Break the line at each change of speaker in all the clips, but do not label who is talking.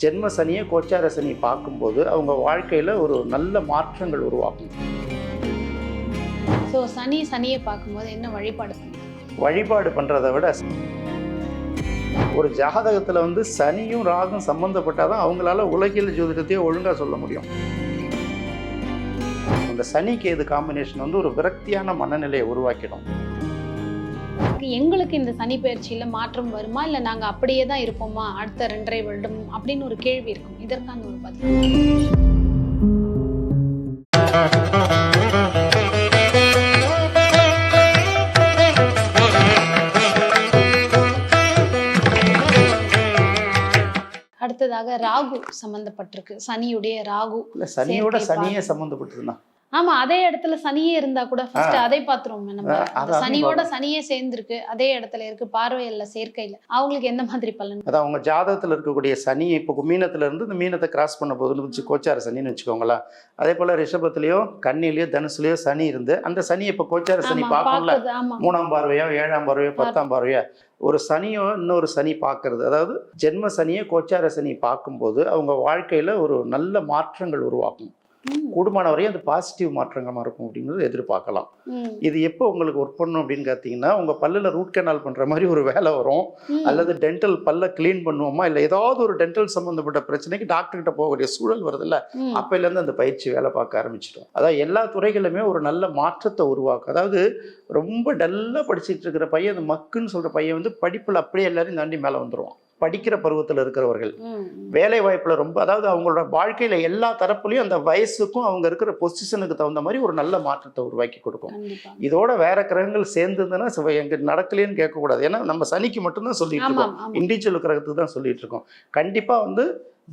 ஜென்ம சனியை கோச்சார சனி பார்க்கும்போது அவங்க வாழ்க்கையில் ஒரு நல்ல மாற்றங்கள் உருவாகும்.
ஸோ சனி சனியை பார்க்கும்போது என்ன வழிபாடு
வழிபாடு பண்ணுறதை விட ஒரு ஜாதகத்தில் வந்து சனியும் ராகும் சம்மந்தப்பட்டால் தான் அவங்களால உலகியல் ஜோதிடத்தையே ஒழுங்காக சொல்ல முடியும். அந்த சனி கேது காம்பினேஷன் வந்து ஒரு விரக்தியான மனநிலையை உருவாக்கிடும்.
எங்களுக்கு இந்த சனி பயிற்சியில மாற்றம் வருமா? இல்ல நாங்க அப்படியே தான் இருப்போமா? அடுத்த ரெண்டரை வருடம் அப்படின்னு ஒரு கேள்வி இருக்கும். இதற்கான ஒரு பதில். அடுத்ததாக ராகு சம்பந்தப்பட்டிருக்கு. சனியுடைய ராகு
சனியோட சனியே சம்மந்தப்பட்டிருந்தான்
ஆமா அதே இடத்துல சனியே இருந்தா கூட ஃபர்ஸ்ட் அதை பாத்துருவோம் நம்ம. சனியோட. சனியே சேர்ந்திருக்கு. அதே இடத்துல இருக்கு பார்வையில்ல சேர்க்கையில. அவங்களுக்கு எந்த மாதிரி பலன்?
அதான் அவங்க ஜாதகத்தில் இருக்கக்கூடிய சனி இப்போ மீனத்துல இருந்து இந்த மீனத்தை கிராஸ் பண்ண போகுதுன்னு வச்சு கோச்சார சனின்னு வச்சுக்கோங்களேன். அதே போல் ரிஷபத்துலேயோ கன்னிலையோ தனுசுலையோ சனி இருந்து அந்த சனி இப்போ கோச்சார சனி
ஆமா
மூணாம் பார்வையோ ஏழாம் பார்வையோ பத்தாம் பார்வையோ ஒரு சனியோ இன்னொரு சனி பார்க்கறது. அதாவது ஜென்ம சனியை கோச்சார சனி பார்க்கும்போது அவங்க வாழ்க்கையில் ஒரு நல்ல மாற்றங்கள் உருவாக்கும். கூடுமான வரையும் அது பாசிட்டிவ் மாற்றங்கமாக இருக்கும் அப்படிங்கிறது எதிர்பார்க்கலாம். இது எப்போ உங்களுக்கு ஒர்க் பண்ணணும் அப்படின்னு பார்த்தீங்கன்னா உங்கள் பல்லில் ரூட் கெனால் பண்ணுற மாதிரி ஒரு வேலை வரும். அல்லது டென்டல் பல்ல க்ளீன் பண்ணுவோமா? இல்லை ஏதாவது ஒரு டென்டல் சம்மந்தப்பட்ட பிரச்சனைக்கு டாக்டர்கிட்ட போகக்கூடிய சூழல் வருதுல்ல அப்போலேருந்து அந்த பயிற்சி வேலை பார்க்க ஆரம்பிச்சிடும். அதாவது எல்லா துறைகளுமே ஒரு நல்ல மாற்றத்தை உருவாக்கும். அதாவது ரொம்ப டல்லாக படிச்சுட்டு இருக்கிற பையன் அந்த மக்குன்னு சொல்கிற பையன் வந்து படிப்பில் அப்படியே எல்லாரையும் தாண்டி மேலே வந்துடுவான் படிக்கிற பருவத்தில் இருக்கிறவர்கள். வேலை வாய்ப்பில் ரொம்ப அதாவது அவங்களோட வாழ்க்கையில் எல்லா தரப்புலையும் அந்த வயசுக்கும் அவங்க இருக்கிற பொசிஷனுக்கு தகுந்த மாதிரி ஒரு நல்ல மாற்றத்தை உருவாக்கி கொடுக்கும். இதோட வேற கிரகங்கள் சேர்ந்ததுன்னா எங்க நடக்கலைன்னு கேட்கக்கூடாது. ஏன்னா நம்ம சனிக்கு மட்டும்தான் சொல்லிட்டு இருக்கோம். இண்டிவிஜுவல் கிரகத்துக்கு தான் சொல்லிட்டு இருக்கோம். கண்டிப்பா வந்து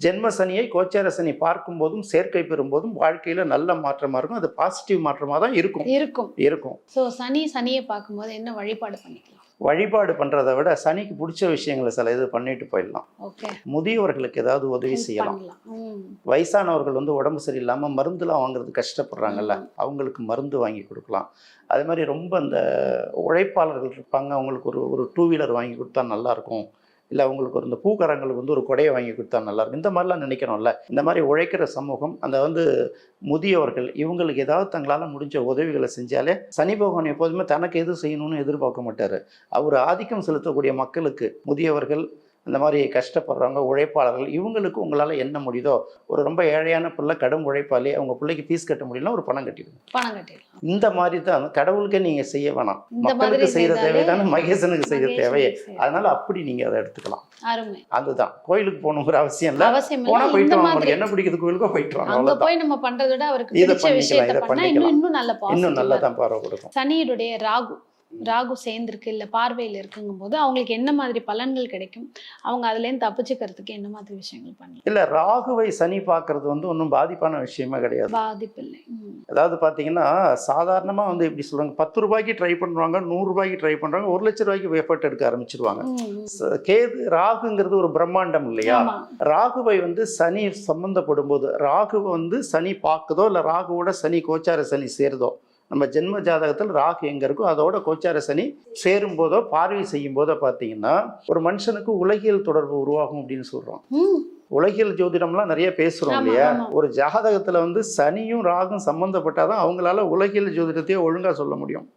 ஜென்ம சனியை கோச்சார சனி பார்க்கும் போதும் சேர்க்கை பெறும்போதும் வாழ்க்கையில நல்ல மாற்றமா இருக்கும். அது பாசிட்டிவ் மாற்றமா தான் இருக்கும்.
இருக்கும்.
இருக்கும்.
சோ சனி சனியை பார்க்கும்போது என்ன வழிபாடு பண்ணிக்கலாம்?
வழிபாடு பண்றதை விட சனிக்கு பிடிச்ச விஷயங்களை சில இது பண்ணிட்டு போயிடலாம். முதியவர்களுக்கு ஏதாவது உதவி செய்யலாம். வயசானவர்கள் வந்து உடம்பு சரியில்லாமல் மருந்துலாம் வாங்குறது கஷ்டப்படுறாங்கல்ல அவங்களுக்கு மருந்து வாங்கி கொடுக்கலாம். அதே மாதிரி ரொம்ப அந்த உழைப்பாளர்கள் இருப்பாங்க அவங்களுக்கு ஒரு ஒரு டூ வீலர் வாங்கி கொடுத்தா நல்லா இருக்கும். இல்லை அவங்களுக்கு ஒரு இந்த பூக்காரங்களுக்கு வந்து ஒரு கொடையை வாங்கி கொடுத்தா நல்லா இருக்கும் இந்த மாதிரிலாம் நினைக்கணும்ல. இந்த மாதிரி உழைக்கிற சமூகம் அந்த வந்து முதியவர்கள் இவங்களுக்கு ஏதாவது தங்களால் முடிஞ்ச உதவிகளை செஞ்சாலே சனி பகவான் எப்போதுமே தனக்கு எது செய்யணும்னு எதிர்பார்க்க மாட்டார். அவர் ஆதிக்கம் செலுத்தக்கூடிய மக்களுக்கு முதியவர்கள் இந்த மாதிரி கஷ்டப்படுறவங்க உழைப்பாளர்கள் இவங்களுக்கு உங்களால் என்ன முடியுதோ ஒரு ரொம்ப ஏழையான பிள்ளை கடும் உழைப்பாளி அவங்க பிள்ளைக்கு ஃபீஸ் கட்ட முடியலன்னா ஒரு பணம் கட்டிடுங்க.
பணம் கட்டிடலாம்.
இந்த மாதிரி தான் கடவுளுக்கே நீங்கள் செய்ய வேணாம். மக்களுக்கு செய்கிற தேவை தானே மகேசனுக்கு செய்ய
மகேஷ்
தேவையே. அதனால அப்படி நீங்கள் அதை எடுத்துக்கலாம். அதுதான். கோயிலுக்கு போகணுங்கிற அவசியம் இல்லை.
அவசியம்
போனா போயிட்டு வாங்க. என்ன பிடிக்குது கோயிலுக்கோ போயிட்டு வாங்க.
போய் நம்ம பண்றதை விட அவருக்கு
இதை பண்ணிக்கலாம், இதை பண்ணிக்கலாம்.
இன்னும் நல்ல
தான் பார்வை கொடுக்கும்.
சனியுடைய ராகு. ராகு சேர்ந்திருக்கு இல்ல பார்வையில் இருக்குங்கும் போது அவங்களுக்கு என்ன மாதிரி பலன்கள் கிடைக்கும்? அவங்க அதுல இருந்து தப்பிச்சுக்கிறதுக்கு என்ன மாதிரி விஷயங்கள் பண்ணலாம்?
இல்லை ராகுவை சனி பார்க்கறது வந்து ஒன்றும் பாதிப்பான விஷயமே கிடையாது.
பாதிப்பு இல்லை
அதாவது பார்த்தீங்கன்னா சாதாரணமாக வந்து எப்படி சொல்கிறாங்க பத்து ரூபாய்க்கு ட்ரை பண்ணுறாங்க நூறு ரூபாய்க்கு ட்ரை பண்ணுறாங்க ஒரு லட்ச ரூபாய்க்கு எஃபர்ட் எடுக்க ஆரம்பிச்சிருவாங்க. கேது ராகுங்கிறது ஒரு பிரம்மாண்டம் இல்லையா? ராகுவை வந்து சனி சம்பந்தப்படும் போது ராகுவை வந்து சனி பார்க்குதோ இல்லை ராகுவோட சனி கோச்சார சனி சேருதோ நம்ம ஜென்ம ஜாதகத்தில் ராகு எங்கே இருக்கோ அதோட கோச்சார சனி சேரும் போதோ பார்வை செய்யும் போதோ பார்த்தீங்கன்னா ஒரு மனுஷனுக்கு உலகியல் தொடர்பு உருவாகும் அப்படின்னு சொல்கிறோம் உலகியல் ஜோதிடம்லாம் நிறைய பேசுகிறோம் இல்லையா. ஒரு ஜாதகத்தில் வந்து சனியும் ராகும் சம்மந்தப்பட்டாதான் அவங்களால உலகியல் ஜோதிடத்தையே ஒழுங்காக சொல்ல முடியும்.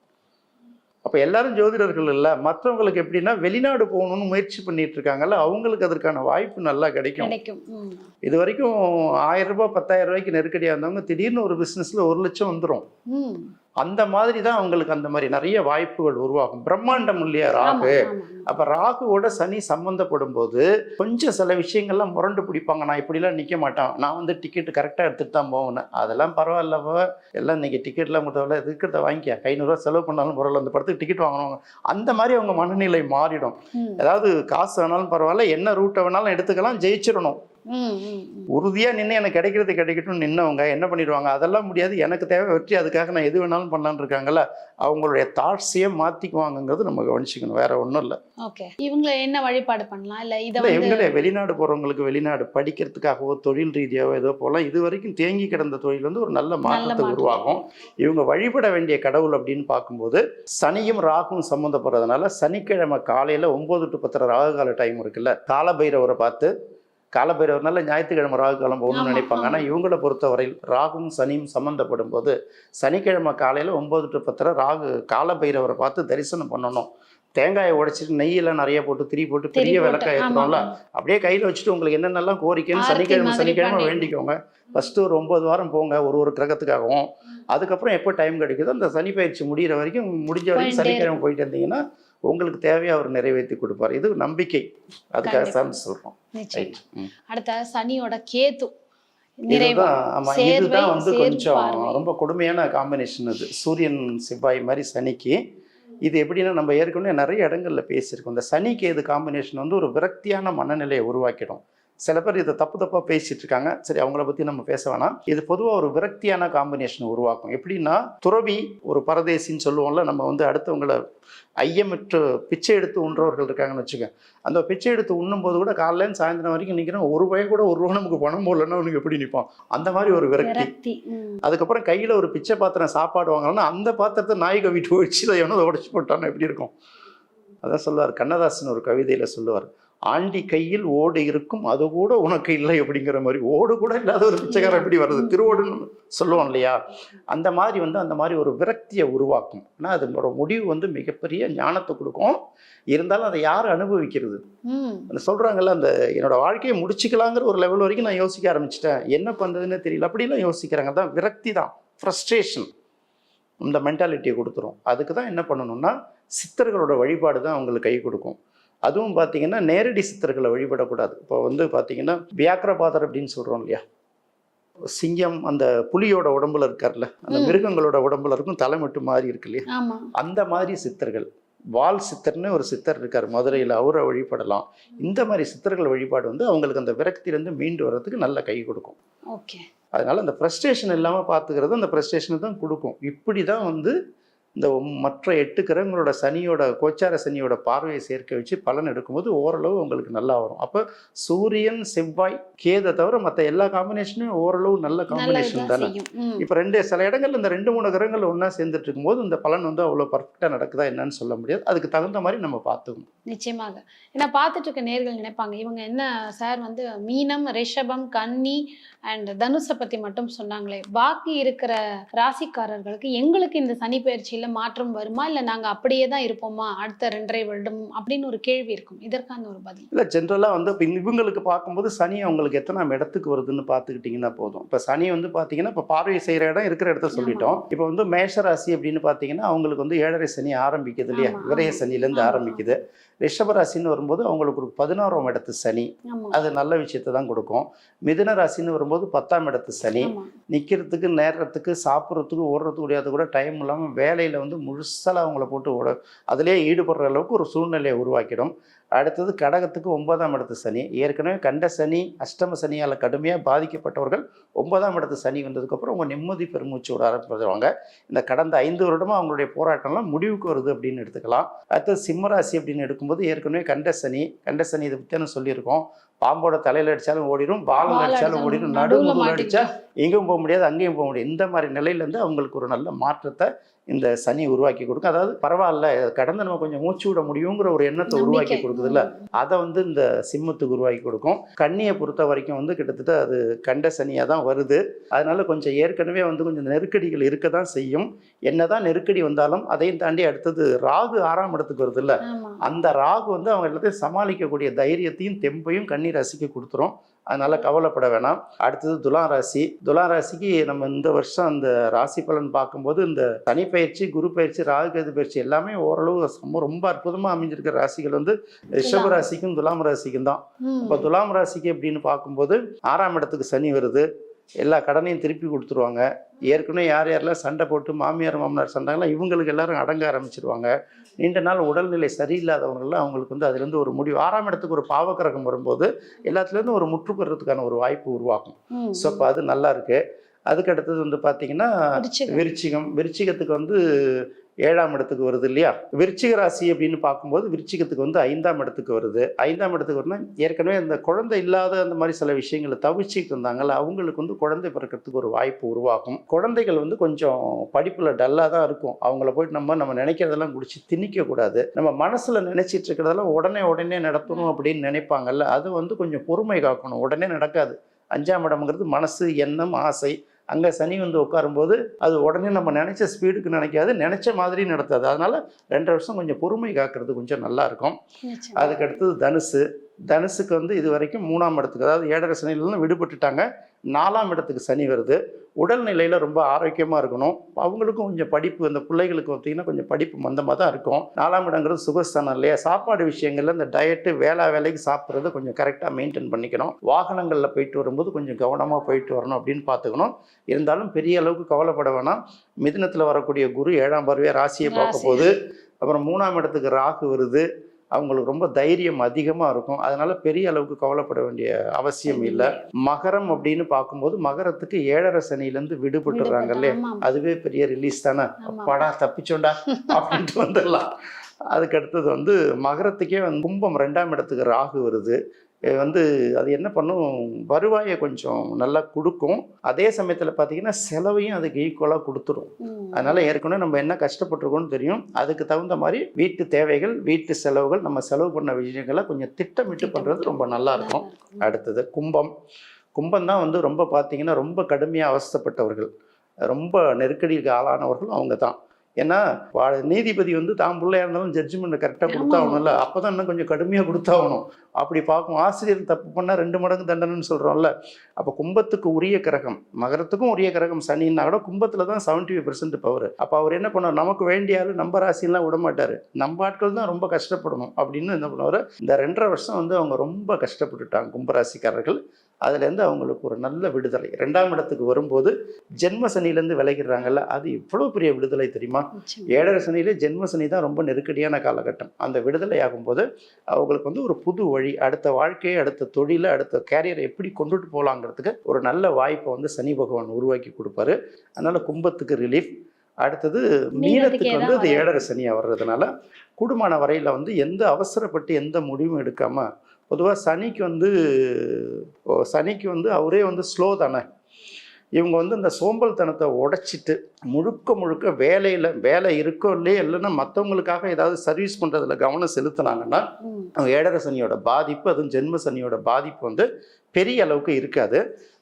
அப்போ எல்லாரும் ஜோதிடர்கள் இல்லை. மற்றவங்களுக்கு எப்படின்னா வெளிநாடு போகணும்னு முயற்சி பண்ணிட்டு இருக்காங்கல்ல அவங்களுக்கு அதற்கான வாய்ப்பு நல்லா கிடைக்கும். இது வரைக்கும் ஆயிரம் ரூபாய் பத்தாயிரம் ரூபாய்க்கு நெருக்கடியாக இருந்தவங்க திடீர்னு ஒரு பிஸ்னஸில் ஒரு லட்சம் வந்துடும். அந்த மாதிரி தான் அவங்களுக்கு அந்த மாதிரி நிறைய வாய்ப்புகள் உருவாகும். பிரம்மாண்டம் இல்லையா ராகு. அப்போ ராகுவோட சனி சம்மந்தப்படும் போது கொஞ்சம் சில விஷயங்கள்லாம் முரண்டு பிடிப்பாங்க. நான் இப்படிலாம் நிற்க மாட்டேன். நான் வந்து டிக்கெட் கரெக்டாக எடுத்துகிட்டு தான் போவேன். அதெல்லாம் பரவாயில்லவ எல்லாம் இன்னைக்கு டிக்கெட்லாம் முதல்ல இருக்கிறத வாங்கிக்க. ஐநூறுரூவா செலவு பண்ணாலும் பரவாயில்ல. அந்த படத்துக்கு டிக்கெட் வாங்குவாங்க அந்த மாதிரி அவங்க மனநிலை மாறிடும்.
ம்,
அதாவது காசு வேணாலும் பரவாயில்ல. என்ன ரூட்டை வேணாலும் எடுத்துக்கலாம். ஜெயிச்சிடணும். உறுதியாக நின்று எனக்கு கிடைக்கிறது கிடைக்கட்டும் நின்னவங்க என்ன பண்ணிடுவாங்க? அதெல்லாம் முடியாது. எனக்கு தேவை வெற்றி. அதுக்காக நான் எது வேணாலும் பண்ணலான்னு இருக்காங்கல்ல? அவங்களுடைய தாட்ஸையே மாற்றிக்குவாங்கங்கிறது நம்ம கவனிச்சுக்கணும். வேற ஒன்றும் இல்லை.
ஓகே. இவங்களை என்ன வழிபாடு பண்ணலாம்? இல்ல இத
இவங்களே வெளிநாடு போகிறவங்களுக்கு வெளிநாடு படிக்கிறதுக்காகவோ தொழில் ரீதியாகவோ ஏதோ போகலாம் இது வரைக்கும் தேங்கி கிடந்த தொழில் வந்து ஒரு நல்ல மாற்றத்தை. உருவாகும். இவங்க வழிபட வேண்டிய கடவுள் அப்படின்னு பார்க்கும்போது சனியும் ராகும் சம்மந்தப்படுறதுனால சனிக்கிழமை காலையில் ஒம்பது டு பத்தரை ராகு கால டைம் இருக்குல்ல? காலபைரவரை பார்த்து காலபைரவர்னால ஞாயிற்றுக்கிழமை ராகு காலம் போகணும்னு நினைப்பாங்க. ஆனால் இவங்கள பொறுத்தவரையில் ராகும் சனியும் சம்மந்தப்படும் போது சனிக்கிழமை காலையில் ஒம்பது டு பத்தரை ராகு காலபைரவரை பார்த்து தரிசனம் பண்ணணும். தேங்காயை உடைச்சிட்டு நெய்யெல்லாம் நிறைய போட்டு திரி போட்டு பெரிய
போட்டு,
விளக்கை
ஆமா,
ஏற்றுறோம்ல
ஆமா.
அப்படியே கையில் வச்சுட்டு உங்களுக்கு என்னென்னலாம் கோரிக்கைன்னு சனிக்கிழமை சனிக்கிழமை. வேண்டிக்கோங்க. ஃபஸ்ட்டு ஒரு ஒம்பது வாரம் போங்க ஒரு ஒரு கிரகத்துக்காகவும். அதுக்கப்புறம் எப்போ டைம் கிடைக்குதோ அந்த சனி பயிற்சி முடிகிற வரைக்கும் முடிஞ்ச வரைக்கும் சனிக்கிழமை போயிட்டு இருந்தீங்கன்னா உங்களுக்கு தேவையை அவர் நிறைவேற்றி கொடுப்பார். இது நம்பிக்கை. அதுக்காக. தான் சொல்கிறோம்
அடுத்த சனியோட கேத்து நிறைவா.
இதுதான் ஆமா
சேர்வை,
இதுதான் வந்து கொஞ்சம். ரொம்ப கொடுமையான காம்பினேஷன் இது சூரியன் செவ்வாய் மாதிரி சனிக்கு. இது எப்படின்னா நம்ம ஏற்கனவே நிறைய இடங்கள்ல பேசியிருக்கோம். இந்த சனிக்கு இது காம்பினேஷன் வந்து ஒரு விரக்தியான மனநிலையை உருவாக்கிடும். சில பேர் இதை தப்பு தப்பாக பேசிட்டு இருக்காங்க. சரி அவங்கள பற்றி நம்ம பேச வேணாம். இது பொதுவாக ஒரு விரக்தியான காம்பினேஷன் உருவாக்கும். எப்படின்னா துறவி ஒரு பரதேசின்னு சொல்லுவோம்ல நம்ம வந்து அடுத்தவங்கள ஐயமிட்டு பிச்சை எடுத்து உண்றவர்கள் இருக்காங்கன்னு வச்சுக்க அந்த பிச்சை எடுத்து உண்ணும்போது கூட காலையிலேருந்து சாயந்தரம் வரைக்கும் நிற்கிறோம் ஒரு பய கூட ஒரு ரூபா நமக்கு பணம் போடலன்னா அவனுக்கு எப்படி நிற்பான் அந்த மாதிரி ஒரு விரக்தி. அதுக்கப்புறம் கையில் ஒரு பிச்சை பாத்திரம் சாப்பாடு வாங்கணும்னா அந்த பாத்திரத்தை நாய் கவிட்டு ஒழிச்சு அதை எவனோ உடச்சி போட்டான்னா எப்படி இருக்கும்? அதான் சொல்லுவார் கண்ணதாசன் ஒரு கவிதையில் சொல்லுவார் ஆண்டி கையில் ஓடு இருக்கும் அது கூட உனக்கு இல்லை அப்படிங்கிற மாதிரி. ஓடு கூட இல்லாத ஒரு பிச்சைக்காரன் எப்படி வருது திருவோடுன்னு சொல்லுவோம் இல்லையா? அந்த மாதிரி வந்து அந்த மாதிரி ஒரு விரக்தியை உருவாக்கும். ஆனால் அதனோட முடிவு வந்து மிகப்பெரிய ஞானத்தை கொடுக்கும். இருந்தாலும் அதை யார் அனுபவிக்கிறது. அந்த சொல்கிறாங்கல்ல அந்த என்னோட வாழ்க்கையை முடிச்சுக்கலாங்கிற ஒரு லெவல் வரைக்கும் நான் யோசிக்க ஆரம்பிச்சிட்டேன். என்ன பண்ணுறதுன்னு தெரியல. அப்படிலாம் யோசிக்கிறாங்க. தான் விரக்தி தான். ஃப்ரஸ்ட்ரேஷன் இந்த மென்டாலிட்டியை கொடுத்துரும். அதுக்கு தான் என்ன பண்ணணும்னா சித்தர்களோட வழிபாடு தான் அவங்களுக்கு கை கொடுக்கும். அதுவும் பார்த்தீங்கன்னா நேரடி சித்தர்களை வழிபடக்கூடாது. இப்போ வந்து பார்த்தீங்கன்னா வியாக்கிரபாதர் அப்படின்னு சொல்கிறோம் இல்லையா? சிங்கம் அந்த புலியோட உடம்புல இருக்கார்ல அந்த. மிருகங்களோட உடம்புல இருக்கும் தலை மட்டும் மாறி இருக்கு இல்லையா? அந்த மாதிரி சித்தர்கள் வால் சித்தர்னு ஒரு சித்தர் இருக்கார் மதுரையில் அவரை வழிபடலாம். இந்த மாதிரி சித்தர்கள் வழிபாடு வந்து அவங்களுக்கு அந்த விரக்தியிலேருந்து மீண்டு வர்றதுக்கு நல்ல கை கொடுக்கும்.
ஓகே.
அதனால அந்த ஃப்ரஸ்ட்ரேஷன் இல்லாமல் பார்த்துக்கிறது அந்த ஃப்ரஸ்ட்ரேஷனை தான் கொடுக்கும். இப்படி தான் வந்து இந்த மற்ற எட்டு கிரகங்களோட சனியோட கோச்சார சனியோட பார்வையை சேர்க்க வச்சு பலன் எடுக்கும்போது ஓரளவு உங்களுக்கு நல்லா வரும். அப்போ சூரியன் செவ்வாய் கேதை தவிர மற்ற எல்லா காம்பினேஷனும் ஓரளவு நல்ல காம்பினேஷன் தானே. இப்போ ரெண்டு சில இடங்கள்ல இந்த ரெண்டு மூணு கிரகங்கள் ஒன்றா சேர்ந்துட்டு இருக்கும்போது இந்த பலன் வந்து அவ்வளோ பர்ஃபெக்டாக நடக்குதா என்னன்னு சொல்ல முடியாது. அதுக்கு தகுந்த மாதிரி நம்ம பார்த்துக்கணும்.
நிச்சயமாக. ஏன்னா பார்த்துட்டு இருக்க நேர்கள் நினைப்பாங்க. இவங்க என்ன சார் வந்து மீனம் ரிஷபம் கன்னி அண்ட் தனுஷை பத்தி மட்டும் சொன்னாங்களே. பாக்கி இருக்கிற ராசிக்காரர்களுக்கு எங்களுக்கு இந்த சனி பயிற்சியில மாற்றம் வருமா? இல்ல நாங்க அப்படியே தான் இருப்போமா? அடுத்த ரெண்டரை வருடம் அப்படின்னு ஒரு கேள்வி இருக்கும். இதற்கான ஒரு பதில்.
இல்லை ஜென்ரலாக வந்து இப்போ இவங்களுக்கு பார்க்கும்போது சனி அவங்களுக்கு எத்தனாம் இடத்துக்கு வருதுன்னு பார்த்துக்கிட்டிங்கன்னா போதும். இப்போ சனி வந்து பார்த்தீங்கன்னா இப்போ பார்வை செய்கிற இடம் இருக்கிற இடத்த சொல்லிட்டோம். இப்போ வந்து மேஷ ராசி அப்படின்னு பார்த்தீங்கன்னா அவங்களுக்கு வந்து ஏழரை சனி ஆரம்பிக்குது இல்லையா? விரைய. சனிலேருந்து. ஆரம்பிக்குது. ரிஷப ராசின்னு வரும்போது அவங்களுக்கு ஒரு பதினாறாம் இடத்து சனி. அது நல்ல விஷயத்தை தான் கொடுக்கும். மிதுன ராசின்னு வரும்போது பத்தாம் இடத்து சனி. நிற்கிறதுக்கு நேரத்துக்கு சாப்பிட்றதுக்கு ஓடுறதுக்கு முடியாது கூட டைம் இல்லாமல் வேலையில் வந்து முழுசாக அவங்கள போட்டு ஓட அதிலே ஈடுபடுற அளவுக்கு ஒரு சூழ்நிலையை உருவாக்கிடும். அடுத்தது கடகத்துக்கு ஒன்பதாம் இடத்து சனி. ஏற்கனவே கண்ட சனி அஷ்டம சனியால் கடுமையாக பாதிக்கப்பட்டவர்கள் ஒன்பதாம் இடத்து சனி வந்ததுக்கப்புறம் அவங்க நிம்மதி பெருமூச்சு விட ஆரம்பிச்சிருவாங்க. இந்த கடந்த ஐந்து வருடமாக அவங்களுடைய போராட்டம்லாம் முடிவுக்கு வருது அப்படின்னு எடுத்துக்கலாம். அடுத்தது சிம்மராசி அப்படின்னு எடுக்கும்போது ஏற்கனவே கண்ட சனி கண்ட சனி இதை பற்றி சொல்லியிருக்கோம். பாம்போட தலையில் அடித்தாலும் ஓடிடும் பாலில் அடித்தாலும்
அடிச்சாலும்
ஓடிடும்
நடுவுல
நடுமுதுல அடித்தா
மாட்டிக்கிட்டு.
எங்கேயும் போக முடியாது அங்கேயும் போக முடியாது. இந்த மாதிரி நிலையிலேருந்து அவங்களுக்கு ஒரு நல்ல மாற்றத்தை இந்த சனி உருவாக்கி கொடுக்கும். அதாவது பரவாயில்ல கடந்து நம்ம கொஞ்சம் மூச்சு விட முடியுங்கிற ஒரு எண்ணத்தை உருவாக்கி. கொடுக்குதுல்ல. அதை வந்து இந்த சிம்மத்துக்கு உருவாக்கி கொடுக்கும். கண்ணியை பொறுத்த வரைக்கும் வந்து கிட்டத்தட்ட அது கண்ட சனியாக தான் வருது. அதனால கொஞ்சம் ஏற்கனவே வந்து கொஞ்சம் நெருக்கடிகள் இருக்க தான் செய்யும். என்னதான் நெருக்கடி வந்தாலும் அதையும் தாண்டி அடுத்தது ராகு ஆறாம் இடத்துக்கு வருதுல்ல.
ஆமா.
அந்த ராகு வந்து அவங்க எல்லாத்தையும் சமாளிக்கக்கூடிய தைரியத்தையும் தெம்பையும் கன்னி ராசிக்கு கொடுத்துரும் அதனால கவலைப்பட வேணாம். அடுத்தது துலா ராசி. துலா ராசிக்கு நம்ம இந்த வருஷம் அந்த ராசி பலன் பார்க்கும்போது இந்த சனி பயிற்சி குரு பயிற்சி ராகு கேது பயிற்சி எல்லாமே ஓரளவு ரொம்ப ரொம்ப அற்புதமாக அமைஞ்சிருக்கிற ராசிகள் வந்து ரிஷப
துலாம்.
ராசிக்கும் துலாம் ராசிக்கும் தான். இப்போ துலாம் ராசிக்கு அப்படின்னு பார்க்கும்போது ஆறாம் இடத்துக்கு சனி வருது. எல்லா கடனையும் திருப்பி கொடுத்துருவாங்க. ஏற்கனவே யார் யாரெல்லாம் சண்டை போட்டு மாமியார் மாமனார் சண்டைங்களா இவங்களுக்கு எல்லாரும் அடங்க ஆரம்பிச்சிருவாங்க. நீண்ட நாள் உடல்நிலை சரியில்லாதவங்கெல்லாம் அவங்களுக்கு வந்து அதுலேருந்து ஒரு முடிவு ஆறாம் இடத்துக்கு ஒரு பாவக்கிரகம் வரும்போது எல்லாத்துலேருந்து ஒரு முற்று பெறதுக்கான ஒரு வாய்ப்பு உருவாக்கும்
ம்.
ஸோ அப்போ அது நல்லா இருக்கு அதுக்கு அடுத்தது வந்து பார்த்தீங்கன்னா.
விருச்சிகம்
விருச்சிகத்துக்கு வந்து ஏழாம் இடத்துக்கு வருது இல்லையா? விருச்சிக ராசி அப்படின்னு பார்க்கும்போது விருச்சிகத்துக்கு வந்து ஐந்தாம் இடத்துக்கு வருது. ஐந்தாம் இடத்துக்கு வருதுன்னா ஏற்கனவே இந்த குழந்தை இல்லாத அந்த மாதிரி சில விஷயங்களை தவிச்சிட்டு இருந்தாங்கல்ல அவங்களுக்கு வந்து குழந்தை பிறக்கிறதுக்கு ஒரு வாய்ப்பு உருவாகும். குழந்தைகள் வந்து கொஞ்சம் படிப்பில் டல்லாக தான் இருக்கும். அவங்கள போயிட்டு நம்ம நம்ம நினைக்கிறதெல்லாம் குடிச்சு திணிக்கக்கூடாது நம்ம மனசில் நினைச்சிட்டு இருக்கிறதெல்லாம் உடனே உடனே நடத்தணும் அப்படின்னு நினைப்பாங்கல்ல அது வந்து கொஞ்சம் பொறுமை காக்கணும். உடனே நடக்காது. அஞ்சாம் இடம்ங்கிறது மனசு எண்ணம் ஆசை. அங்கே சனி வந்து உட்காரும்போது அது உடனே நம்ம நினச்ச ஸ்பீடுக்கு நினைக்காது நினச்ச மாதிரி நடத்தாது. அதனால ரெண்டு வருஷம் கொஞ்சம் பொறுமை காக்கிறது கொஞ்சம் நல்லா இருக்கும்.
நிச்சயமா.
அதுக்கு அடுத்தது தனுசு. தனுசுக்கு வந்து இது வரைக்கும் மூணாம் இடத்துக்கு அதாவது ஏழரை சனியிலாம் விடுபட்டுட்டாங்க. நாலாம் இடத்துக்கு சனி வருது. உடல்நிலையில் ரொம்ப ஆரோக்கியமாக இருக்கணும். அவங்களுக்கும் கொஞ்சம் படிப்பு இந்த பிள்ளைகளுக்கு பார்த்தீங்கன்னா கொஞ்சம் படிப்பு மந்தமாக தான் இருக்கும். நாலாம் இடங்கிறது சுகஸ்தானம் இல்லையா? சாப்பாடு விஷயங்கள்ல இந்த டயட்டு வேளா வேலைக்கு சாப்பிட்றது கொஞ்சம் கரெக்டாக மெயின்டைன் பண்ணிக்கணும். வாகனங்களில் போயிட்டு வரும்போது கொஞ்சம் கவனமாக போயிட்டு வரணும் அப்படின்னு பார்த்துக்கணும். இருந்தாலும் பெரிய அளவுக்கு கவலைப்பட வேணாம். மிதுனத்தில் வரக்கூடிய குரு ஏழாம் பார்வையாக ராசியை பார்க்க. போகுது. அப்புறம் மூணாம் இடத்துக்கு ராகு வருது. அவங்களுக்கு ரொம்ப தைரியம் அதிகமாக இருக்கும். அதனால பெரிய அளவுக்கு கவலைப்பட வேண்டிய அவசியம் இல்லை. மகரம் அப்படின்னு பார்க்கும்போது மகரத்துக்கு ஏழரை சனியிலேருந்து விடுபட்டுறாங்க இல்லையா?
ஆமா, ஆமா.
அதுவே பெரிய ரிலீஸ் தானே. அப்பாடா தப்பிச்சோண்டா அப்படின்ட்டு வந்துடலாம். அதுக்கு அடுத்தது வந்து மகரத்துக்கே வந்து கும்பம் ரெண்டாம் இடத்துக்கு ராகு வருது. வந்து அது என்ன பண்ணும்? வருவாயை கொஞ்சம் நல்லா கொடுக்கும். அதே சமயத்தில் பார்த்தீங்கன்னா செலவையும் அதுக்கு ஈக்குவலாக கொடுத்துரும். அதனால ஏற்கனவே நம்ம என்ன கஷ்டப்பட்டிருக்கோம்னு தெரியும். அதுக்கு தகுந்த மாதிரி வீட்டு தேவைகள் வீட்டு செலவுகள் நம்ம செலவு பண்ண விஷயங்களை கொஞ்சம் திட்டமிட்டு பண்ணுறது ரொம்ப நல்லா இருக்கும். அடுத்தது கும்பம். கும்பம் தான் வந்து ரொம்ப பார்த்தீங்கன்னா ரொம்ப கடுமையாக அவஸ்தைப்பட்டவர்கள். ரொம்ப நெருக்கடிக்கு ஆளானவர்கள் அவங்க தான். ஏன்னா நீதிபதி வந்து தான் பிள்ளையா இருந்தாலும் ஜட்ஜ்மெண்ட் கரெக்டாக கொடுத்தாகணும்ல. அப்போ தான் இன்னும் கொஞ்சம் கடுமையாக கொடுத்தாகணும். அப்படி பார்க்கும் ஆசிரியர் தப்பு பண்ணால் ரெண்டு மடங்கு தண்டனைன்னு சொல்கிறோம்ல அப்போ கும்பத்துக்கு உரிய கிரகம் மகரத்துக்கும் உரிய கிரகம் சனின்னா கூட கும்பத்தில் தான் செவன்டி ஃபைவ் பர்சன்ட் பவர் அப்போ அவர் என்ன பண்ணுவார்? நமக்கு வேண்டிய ஆளு நம்ம ராசிலாம் விட மாட்டார். நம்ம ஆட்கள் தான் ரொம்ப கஷ்டப்படணும் அப்படின்னு என்ன பண்ணுவார்? இந்த ரெண்டரை வருஷம் வந்து அவங்க ரொம்ப கஷ்டப்பட்டுட்டாங்க கும்பராசிக்காரர்கள். அதுலேருந்து அவங்களுக்கு ஒரு நல்ல விடுதலை. ரெண்டாம் இடத்துக்கு வரும்போது ஜென்ம சனியிலேருந்து விலகிடுறாங்கல்ல அது இவ்வளோ பெரிய விடுதலை தெரியுமா. ஏழரை சனியிலே ஜென்ம சனி தான் ரொம்ப நெருக்கடியான காலகட்டம். அந்த விடுதலை ஆகும்போது அவங்களுக்கு வந்து ஒரு புது வழி அடுத்த வாழ்க்கையை அடுத்த தொழிலை அடுத்த கேரியரை எப்படி கொண்டுட்டு போகலாங்கிறதுக்கு ஒரு நல்ல வாய்ப்பை வந்து சனி பகவான் உருவாக்கி கொடுப்பாரு. அதனால கும்பத்துக்கு ரிலீஃப் அடுத்தது மீனத்துக்கு வந்து அது ஏழரை சனியாக வர்றதுனால கூடுமான வரையில் வந்து எந்த அவசரப்பட்டு எந்த முடிவும் எடுக்காம பொதுவாக சனிக்கு வந்து சனிக்கு வந்து அவரே வந்து ஸ்லோ தானே? இவங்க வந்து இந்த சோம்பல்தனத்தை உடைச்சிட்டு முழுக்க முழுக்க வேலையில் வேலை இருக்கோ இல்லையே இல்லைன்னா மற்றவங்களுக்காக ஏதாவது சர்வீஸ் பண்ணுறதுல கவனம் செலுத்துனாங்கன்னா ஏழரை சனியோட பாதிப்பு அதுவும் ஜென்ம சனியோட பாதிப்பு வந்து பெரிய அளவுக்கு இருக்காது.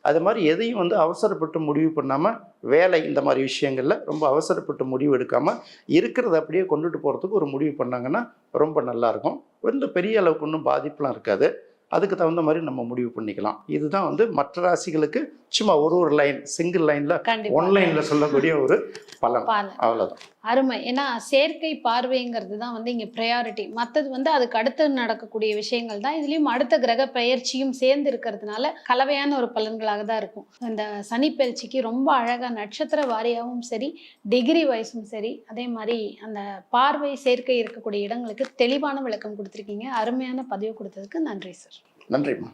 அது மாதிரி எதையும் வந்து அவசரப்பட்டு முடிவு பண்ணாமல் வேலை இந்த மாதிரி விஷயங்களில் ரொம்ப அவசரப்பட்டு முடிவு எடுக்காமல் இருக்கிறத அப்படியே கொண்டுட்டு போகிறதுக்கு ஒரு முடிவு பண்ணாங்கன்னா ரொம்ப நல்லாயிருக்கும். இந்த பெரிய அளவுக்கு ஒன்றும் பாதிப்புலாம் இருக்காது. அதுக்கு தகுந்த மாதிரி நம்ம முடிவு பண்ணிக்கலாம். இதுதான் வந்து மற்ற ராசிகளுக்கு சும்மா ஒரு ஒரு லைன் சிங்கிள் லைனில்
கண்டிப்பா.
ஒன்லைனில் சொல்லக்கூடிய ஒரு
பலன்.
அவ்வளோதான்
அருமை. ஏன்னா செயற்கை பார்வைங்கிறது தான் வந்து இங்க ப்ரையாரிட்டி மற்றது வந்து அதுக்கு அடுத்து நடக்கக்கூடிய விஷயங்கள் தான். இதுலயும் அடுத்த கிரக பெயர்ச்சியும் சேர்ந்து இருக்கிறதுனால கலவையான ஒரு பலன்களாக தான் இருக்கும். அந்த சனி பயிற்சிக்கு ரொம்ப அழகா நட்சத்திர வாரியாகவும் சரி டிகிரி வைஸும் சரி அதே மாதிரி அந்த பார்வை சேர்க்கை இருக்கக்கூடிய இடங்களுக்கு தெளிவான விளக்கம் கொடுத்துருக்கீங்க. அருமையான பதிவு கொடுத்ததுக்கு நன்றி சார்
நன்றிம்மா.